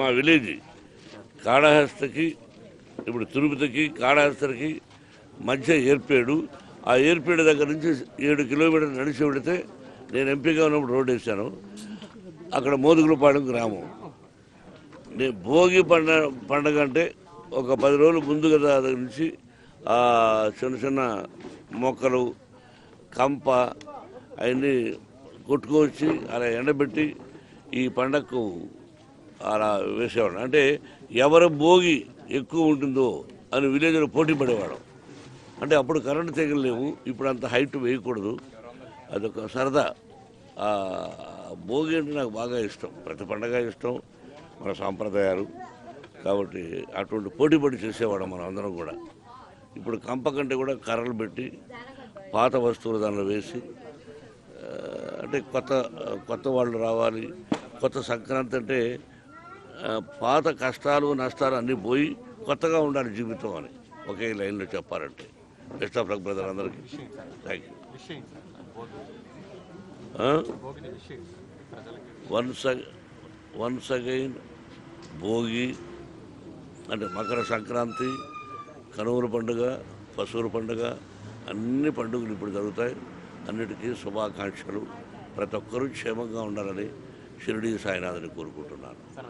మా విలేజ్ కాళహస్తకి ఇప్పుడు తిరుపతికి కాళహస్తకి మధ్య ఏర్పేడు. ఆ ఏర్పేడు దగ్గర నుంచి ఏడు కిలోమీటర్లు నడిచి పెడితే నేను ఎంపీగా ఉన్నప్పుడు రోడ్డు వేశాను. అక్కడ మోదుగులపాడు గ్రామం. నేను భోగి పండ పండగ అంటే ఒక పది రోజులు ముందుగా దగ్గర నుంచి ఆ చిన్న చిన్న మొక్కలు కంప అవన్నీ కొట్టుకొచ్చి అలా ఎండబెట్టి ఈ పండగకు అలా వేసేవాడు. అంటే ఎవరి భోగి ఎక్కువ ఉంటుందో అని విలేజ్లో పోటీ పడేవాడు. అంటే అప్పుడు కరెంటు తెగలు లేవు ఇప్పుడు అంత హైట్ వేయకూడదు. అదొక సరదా. భోగి అంటే నాకు బాగా ఇష్టం. ప్రతి పండగ ఇష్టం మన సాంప్రదాయాలు. కాబట్టి అటువంటి పోటీ పడి చేసేవాడు మనం అందరం కూడా. ఇప్పుడు కంప కంటే కూడా కర్రలు పెట్టి పాత వస్తువులు దానిలో వేసి అంటే కొత్త కొత్త వాళ్ళు రావాలి. కొత్త సంక్రాంతి అంటే పాత కష్టాలు నష్టాలు అన్నీ పోయి కొత్తగా ఉండాలి జీవితం అని. ఒకే లైన్లో చెప్పాలంటే. బెస్ట్ ఆఫ్ లక్ బ్రదర్ అందరికీ. Thank you. Once once again Bhogi అంటే మకర సంక్రాంతి కనుమల పండుగ పశువుల పండుగ అన్ని పండుగలు ఇప్పుడు జరుగుతాయి. అన్నిటికీ శుభాకాంక్షలు. ప్రతి ఒక్కరూ క్షేమంగా ఉండాలని షిరిడి సాయినాథని కోరుకుంటున్నాను.